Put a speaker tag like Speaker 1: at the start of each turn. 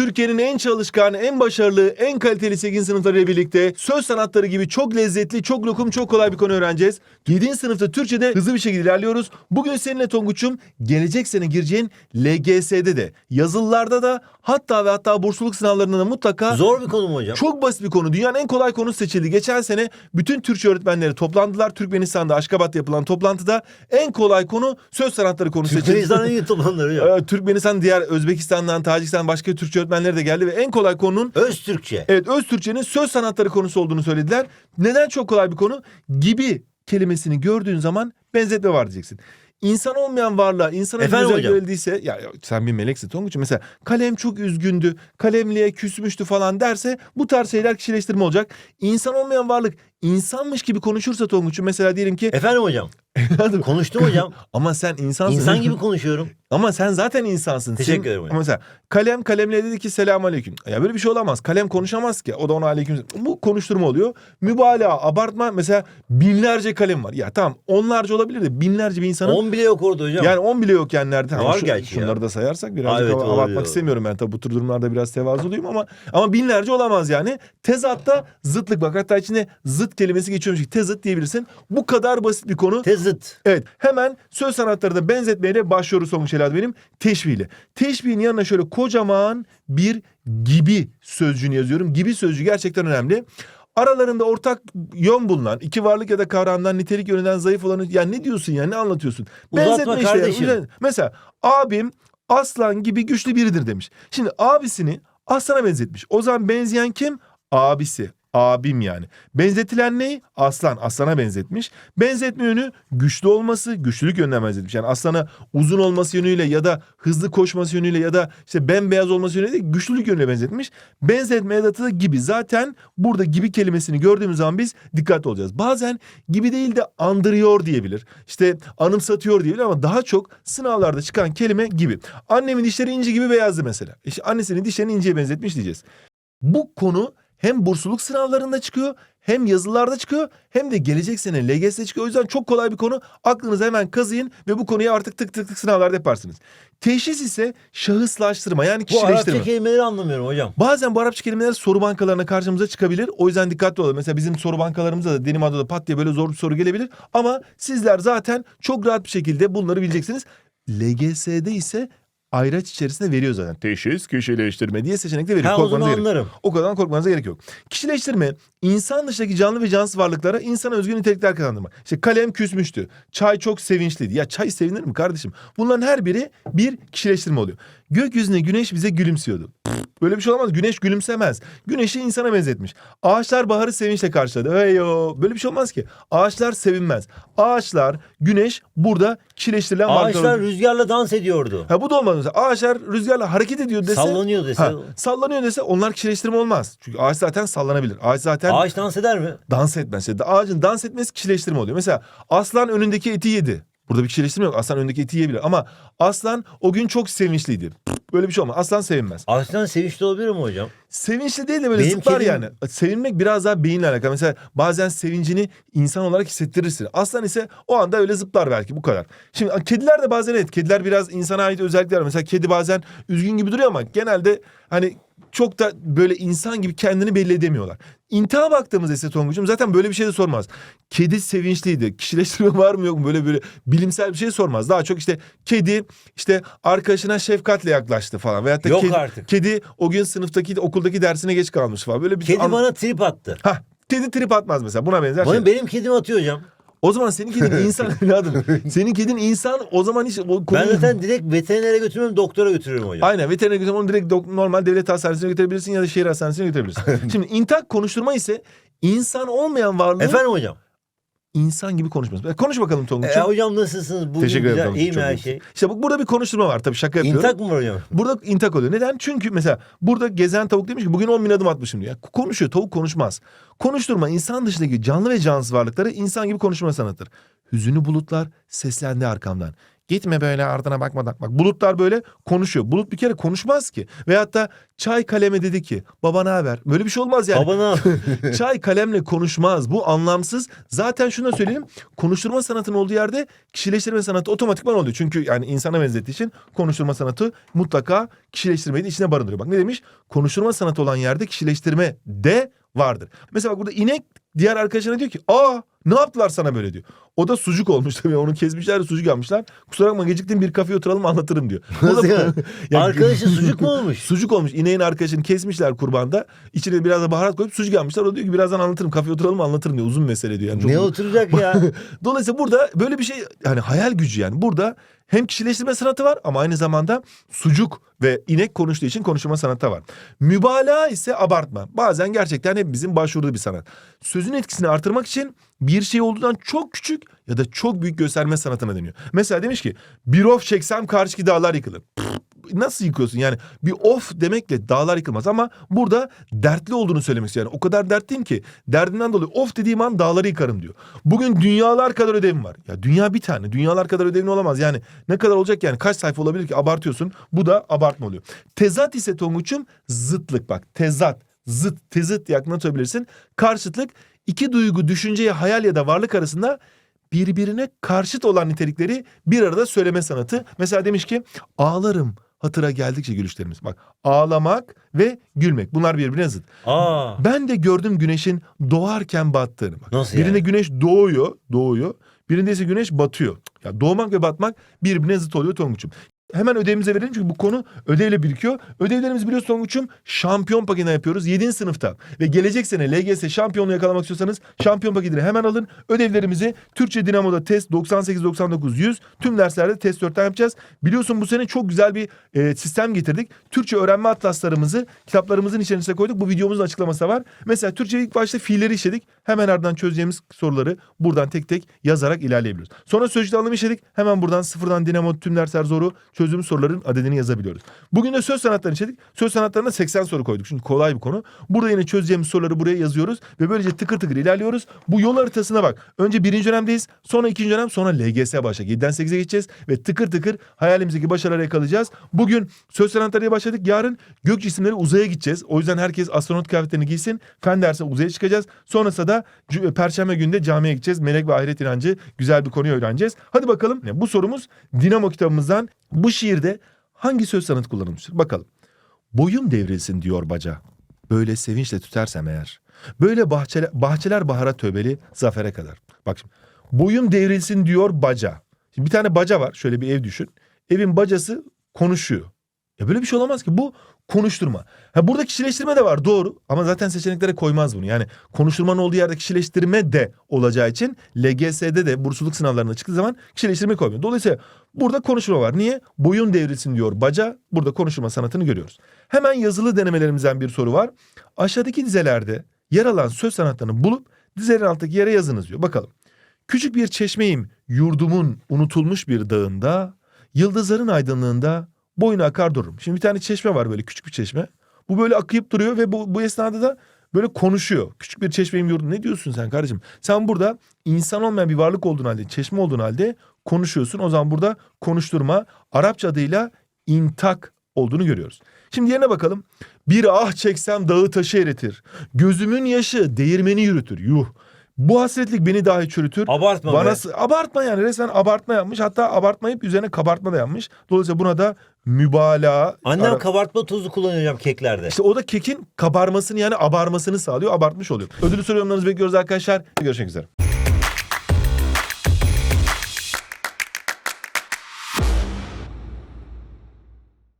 Speaker 1: Türkiye'nin en çalışkan, en başarılı, en kaliteli 8. sınıflarıyla birlikte söz sanatları gibi çok lezzetli, çok lokum, çok kolay bir konu öğreneceğiz. 7. sınıfta Türkçe'de hızlı bir şekilde ilerliyoruz. Bugün seninle Tonguç'um gelecek sene gireceğin LGS'de de, yazılılarda da hatta ve hatta bursluluk sınavlarında da mutlaka
Speaker 2: Zor bir konu mu hocam?
Speaker 1: çok basit bir konu. Dünyanın en kolay konusu seçildi. Geçen sene bütün Türkçe öğretmenleri toplandılar. Türkmenistan'da Aşkabat'ta yapılan toplantıda en kolay konu söz sanatları konusu seçildi.
Speaker 2: Türkmenistan'ın iyi toplanları hocam.
Speaker 1: Ee, Türkmenistan, diğer Özbekistan'dan, Tacikistan başka Türkçe öğretmenleri de geldi ve en kolay konunun
Speaker 2: Öz Türkçe.
Speaker 1: evet öz Türkçenin söz sanatları konusu olduğunu söylediler. Neden çok kolay bir konu? Gibi kelimesini gördüğün zaman benzetme var diyeceksin. İnsan olmayan varlığa insana
Speaker 2: Efendim
Speaker 1: güzel
Speaker 2: hocam?
Speaker 1: görüldüyse ya, ya sen bir meleksin Tonguç'um mesela kalem çok üzgündü kalemliğe küsmüştü falan derse bu tarz şeyler kişileştirme olacak. İnsan olmayan varlık insanmış gibi konuşursa Tonguç'um mesela diyelim ki
Speaker 2: Efendim hocam. Konuştum hocam.
Speaker 1: ama sen insansın.
Speaker 2: İnsan gibi konuşuyorum.
Speaker 1: Ama sen zaten insansın.
Speaker 2: Teşekkür ederim hocam.
Speaker 1: Mesela kalem kalemle dedi ki selam aleyküm. Ya böyle bir şey olamaz. Kalem konuşamaz ki. O da ona aleyküm. Bu konuşturma oluyor. Mübalağa, abartma. Mesela binlerce kalem var. Ya tamam onlarca olabilir de binlerce bir insanın.
Speaker 2: 10 bile yok orada hocam.
Speaker 1: yani on bile yok yani nerede?
Speaker 2: Var gerçi ya.
Speaker 1: Şunları da sayarsak birazcık
Speaker 2: evet,
Speaker 1: abartmak istemiyorum ben. Tabii bu tür durumlarda biraz tevazuluyum ama ama binlerce olamaz yani. Tezatta zıtlık bak. Hatta içinde zıt kelimesi geçiyormuş. ki Tezıt diyebilirsin. Bu kadar basit bir konu.
Speaker 2: Tezıt.
Speaker 1: Evet hemen söz sanatlarında benzetmeyle başlıyoruz sonuç Elad benim teşbihle. Teşbihin yanına şöyle kocaman bir gibi sözcüğünü yazıyorum. Gibi sözcüğü gerçekten önemli. Aralarında ortak yön bulunan iki varlık ya da kavramdan nitelik yönünden zayıf olanı ya ne diyorsun ya ne anlatıyorsun?
Speaker 2: Uzatma
Speaker 1: yani.
Speaker 2: kardeşim.
Speaker 1: Uzat- Mesela abim aslan gibi güçlü biridir demiş. Şimdi abisini aslana benzetmiş. O zaman benzeyen kim? Abisi. Abim yani. Benzetilen ne? Aslan. Aslana benzetmiş. Benzetme yönü güçlü olması, güçlülük yönünden benzetmiş. Yani aslana uzun olması yönüyle ya da hızlı koşması yönüyle ya da işte bembeyaz olması yönüyle değil, güçlülük yönüyle benzetmiş. Benzetme edatı da gibi. Zaten burada gibi kelimesini gördüğümüz zaman biz dikkatli olacağız. Bazen gibi değil de andırıyor diyebilir. İşte anımsatıyor diyebilir ama daha çok sınavlarda çıkan kelime gibi. Annemin dişleri inci gibi beyazdı mesela. İşte annesinin dişlerini inceye benzetmiş diyeceğiz. Bu konu hem bursluluk sınavlarında çıkıyor hem yazılarda çıkıyor hem de gelecek sene LGS'de çıkıyor. O yüzden çok kolay bir konu. Aklınıza hemen kazıyın ve bu konuyu artık tık tık tık sınavlarda yaparsınız. Teşhis ise şahıslaştırma yani
Speaker 2: Bu
Speaker 1: kişileştirme.
Speaker 2: Arapça kelimeleri anlamıyorum hocam.
Speaker 1: Bazen bu Arapça kelimeler soru bankalarına karşımıza çıkabilir. O yüzden dikkatli olalım. Mesela bizim soru bankalarımızda da Denim Ado'da pat diye böyle zor bir soru gelebilir. Ama sizler zaten çok rahat bir şekilde bunları bileceksiniz. LGS'de ise ayraç içerisinde veriyor zaten. Teşhis, kişileştirme diye seçenekte veriyor.
Speaker 2: Ha
Speaker 1: Korkmanıza gerek
Speaker 2: anlarım.
Speaker 1: O kadar korkmanıza gerek yok. Kişileştirme insan dışındaki canlı ve cansız varlıklara insana özgü nitelikler kazandırma. İşte kalem küsmüştü. Çay çok sevinçliydi. Ya çay sevinir mi kardeşim? Bunların her biri bir kişileştirme oluyor. Gökyüzüne güneş bize gülümsüyordu. Böyle bir şey olamaz. Güneş gülümsemez. Güneşi insana benzetmiş. Ağaçlar baharı sevinçle karşıladı. Heyo. Böyle bir şey olmaz ki. Ağaçlar sevinmez. Ağaçlar, güneş burada varlıklar.
Speaker 2: Ağaçlar rüzgarla dans ediyordu.
Speaker 1: Ha bu da olmaz mesela. Ağaçlar rüzgarla hareket ediyor dese.
Speaker 2: Sallanıyor dese.
Speaker 1: Ha, sallanıyor dese onlar kişileştirme olmaz. Çünkü ağaç zaten sallanabilir. Ağaç zaten
Speaker 2: Ağaç dans eder mi?
Speaker 1: dans etmez. İşte ağacın dans etmesi kişileştirme oluyor. Mesela aslan önündeki eti yedi. Burada bir kişileştirme yok. Aslan önündeki eti yiyebilir. Ama aslan o gün çok sevinçliydi. Böyle bir şey olmaz. Aslan sevinmez.
Speaker 2: Ağaçtan sevinçli olabilir mi hocam?
Speaker 1: Sevinçli değil de böyle
Speaker 2: Benim
Speaker 1: zıplar
Speaker 2: kedim-
Speaker 1: yani. Sevinmek biraz daha beyinle alakalı. Mesela bazen sevincini insan olarak hissettirirsin. Aslan ise o anda öyle zıplar belki bu kadar. Şimdi kediler de bazen evet. Kediler biraz insana ait özellikler. Mesela kedi bazen üzgün gibi duruyor ama genelde hani çok da böyle insan gibi kendini belli edemiyorlar. İntiha baktığımız ise Tonguç'um zaten böyle bir şey de sormaz. Kedi sevinçliydi. Kişileştirme var mı yok mu böyle böyle bilimsel bir şey sormaz. Daha çok işte kedi işte arkadaşına şefkatle yaklaştı falan. Veyahut da
Speaker 2: Yok
Speaker 1: kedi,
Speaker 2: artık.
Speaker 1: Kedi o gün sınıftaki okuldaki dersine geç kalmış falan. Böyle bir
Speaker 2: Kedi
Speaker 1: an-
Speaker 2: bana trip attı.
Speaker 1: Hah, kedi trip atmaz mesela buna benzer
Speaker 2: Benim,
Speaker 1: şey.
Speaker 2: benim kedim atıyor hocam.
Speaker 1: O zaman senin kedin insan evladım. senin kedin insan o zaman hiç o
Speaker 2: Ben
Speaker 1: konuyu...
Speaker 2: zaten direkt veterinere götürmem doktora götürürüm hocam.
Speaker 1: Aynen veteriner götürüm onu direkt normal devlet hastanesine götürebilirsin ya da şehir hastanesine götürebilirsin. Şimdi intak konuşturma ise insan olmayan varlığı
Speaker 2: Efendim hocam.
Speaker 1: İnsan gibi konuşması. Konuş bakalım
Speaker 2: E,
Speaker 1: Tonguç'um.
Speaker 2: hocam nasılsınız? Bugün
Speaker 1: Teşekkür ederim.
Speaker 2: güzel. İyi mi her şey?
Speaker 1: İşte bu, burada bir konuşturma var tabii şaka yapıyorum.
Speaker 2: İntak mı var hocam?
Speaker 1: Burada intak oluyor. Neden? Çünkü mesela burada gezen tavuk demiş ki bugün 10 bin adım atmışım diyor. Konuşuyor tavuk konuşmaz. Konuşturma insan dışındaki canlı ve cansız varlıkları insan gibi konuşma sanatıdır. Hüzünlü bulutlar seslendi arkamdan. Gitme böyle ardına bakmadan. Bak bulutlar böyle konuşuyor. Bulut bir kere konuşmaz ki. Veyahut da çay kaleme dedi ki baba ne haber? Böyle bir şey olmaz yani.
Speaker 2: Babana
Speaker 1: Çay kalemle konuşmaz. Bu anlamsız. Zaten şunu da söyleyelim. Konuşturma sanatının olduğu yerde kişileştirme sanatı otomatikman oluyor. Çünkü yani insana benzettiği için konuşturma sanatı mutlaka kişileştirmeyi de içine barındırıyor. Bak ne demiş? Konuşturma sanatı olan yerde kişileştirme de vardır. Mesela bak burada inek diğer arkadaşına diyor ki aa ne yaptılar sana böyle diyor. O da sucuk olmuş tabii onu kesmişler de sucuk almışlar. Kusura bakma geciktim bir kafeye oturalım anlatırım diyor.
Speaker 2: Nasıl yani?
Speaker 1: Yani-
Speaker 2: Arkadaşı sucuk mu olmuş?
Speaker 1: Sucuk olmuş. İneğin arkadaşını kesmişler kurbanda. İçine biraz da baharat koyup sucuk almışlar. O diyor ki birazdan anlatırım. Kafeye oturalım anlatırım diyor. Uzun mesele diyor. Yani çok
Speaker 2: ne oturacak ya?
Speaker 1: Dolayısıyla burada böyle bir şey yani hayal gücü yani. Burada hem kişileştirme sanatı var ama aynı zamanda sucuk ve inek konuştuğu için konuşma sanatı var. Mübalağa ise abartma. Bazen gerçekten hepimizin başvurduğu bir sanat. Sözün etkisini artırmak için bir şey olduğundan çok küçük ya da çok büyük gösterme sanatına deniyor. Mesela demiş ki bir of çeksem karşıki dağlar yıkılır. Nasıl yıkıyorsun yani bir of demekle dağlar yıkılmaz ama burada dertli olduğunu söylemek. Yani o kadar dertliyim ki derdinden dolayı of dediğim an dağları yıkarım diyor. Bugün dünyalar kadar ödevim var. Ya dünya bir tane. Dünyalar kadar ödevin olamaz. Yani ne kadar olacak yani kaç sayfa olabilir ki abartıyorsun. Bu da abartma oluyor. Tezat ise Tonguç'um zıtlık bak. Tezat, zıt, tezıt diye aklına. Karşıtlık iki duygu, düşünceye, hayal ya da varlık arasında birbirine karşıt olan nitelikleri bir arada söyleme sanatı. Mesela demiş ki ağlarım hatıra geldikçe gülüşlerimiz. Bak ağlamak ve gülmek bunlar birbirine zıt.
Speaker 2: Aa.
Speaker 1: Ben de gördüm güneşin doğarken battığını. Bak,
Speaker 2: Nasıl
Speaker 1: birinde
Speaker 2: yani?
Speaker 1: güneş doğuyor, doğuyor. Birinde ise güneş batıyor. Ya doğmak ve batmak birbirine zıt oluyor Tonguç'um. Hemen ödevimize verelim çünkü bu konu ödevle birikiyor. Ödevlerimizi biliyorsun Tonguç'um şampiyon paketine yapıyoruz 7. sınıfta. Ve gelecek sene LGS şampiyonluğu yakalamak istiyorsanız şampiyon paketini hemen alın. Ödevlerimizi Türkçe Dinamo'da test 98-99-100 tüm derslerde test 4'ten yapacağız. Biliyorsun bu sene çok güzel bir e, sistem getirdik. Türkçe öğrenme atlaslarımızı kitaplarımızın içerisine koyduk. Bu videomuzun açıklaması var. Mesela Türkçe ilk başta fiilleri işledik. Hemen ardından çözeceğimiz soruları buradan tek tek yazarak ilerleyebiliyoruz. Sonra sözcük anlamı işledik. Hemen buradan sıfırdan Dinamo tüm dersler zoru çözdüğümüz soruların adedini yazabiliyoruz. Bugün de söz sanatlarını işledik. Söz sanatlarına 80 soru koyduk. Çünkü kolay bir konu. Burada yine çözeceğimiz soruları buraya yazıyoruz ve böylece tıkır tıkır ilerliyoruz. Bu yol haritasına bak. Önce birinci dönemdeyiz. Sonra ikinci dönem sonra LGS başlayacak. 7'den 8'e geçeceğiz ve tıkır tıkır hayalimizdeki başarıları yakalayacağız. Bugün söz sanatlarıyla başladık. Yarın gök cisimleri uzaya gideceğiz. O yüzden herkes astronot kıyafetlerini giysin. Fen dersi uzaya çıkacağız. Sonrasında da c- perşembe günde camiye gideceğiz. Melek ve ahiret inancı güzel bir konuyu öğreneceğiz. Hadi bakalım. Bu sorumuz Dinamo kitabımızdan. Bu şiirde hangi söz sanatı kullanılmıştır? Bakalım. Boyum devrilsin diyor baca. Böyle sevinçle tütersem eğer. Böyle bahçeler, bahçeler bahara tövbeli zafere kadar. Bak şimdi. Boyum devrilsin diyor baca. Şimdi bir tane baca var. Şöyle bir ev düşün. Evin bacası konuşuyor. Ya böyle bir şey olamaz ki. Bu konuşturma. Ha burada kişileştirme de var doğru ama zaten seçeneklere koymaz bunu. Yani konuşturmanın olduğu yerde kişileştirme de olacağı için LGS'de de bursluluk sınavlarına çıktığı zaman kişileştirme koymuyor. Dolayısıyla burada konuşma var. Niye? Boyun devrilsin diyor baca. Burada konuşma sanatını görüyoruz. Hemen yazılı denemelerimizden bir soru var. Aşağıdaki dizelerde yer alan söz sanatlarını bulup dizelerin alttaki yere yazınız diyor. Bakalım. Küçük bir çeşmeyim yurdumun unutulmuş bir dağında, yıldızların aydınlığında boyuna akar dururum. Şimdi bir tane çeşme var böyle küçük bir çeşme. Bu böyle akıyıp duruyor ve bu, bu esnada da böyle konuşuyor. Küçük bir çeşmeyim yurdum. Ne diyorsun sen kardeşim? Sen burada insan olmayan bir varlık olduğun halde, çeşme olduğun halde konuşuyorsun. O zaman burada konuşturma Arapça adıyla intak olduğunu görüyoruz. Şimdi yerine bakalım. Bir ah çeksem dağı taşı eritir. Gözümün yaşı değirmeni yürütür. Yuh. Bu hasretlik beni dahi çürütür.
Speaker 2: Abartma
Speaker 1: Bana
Speaker 2: be.
Speaker 1: abartma yani resmen abartma yapmış. Hatta abartmayıp üzerine kabartma da yapmış. Dolayısıyla buna da mübalağa.
Speaker 2: Annem
Speaker 1: Ara-
Speaker 2: kabartma tozu kullanıyor hocam keklerde.
Speaker 1: İşte o da kekin kabarmasını yani abarmasını sağlıyor. Abartmış oluyor. Ödülü soru yorumlarınızı bekliyoruz arkadaşlar. Görüşmek üzere.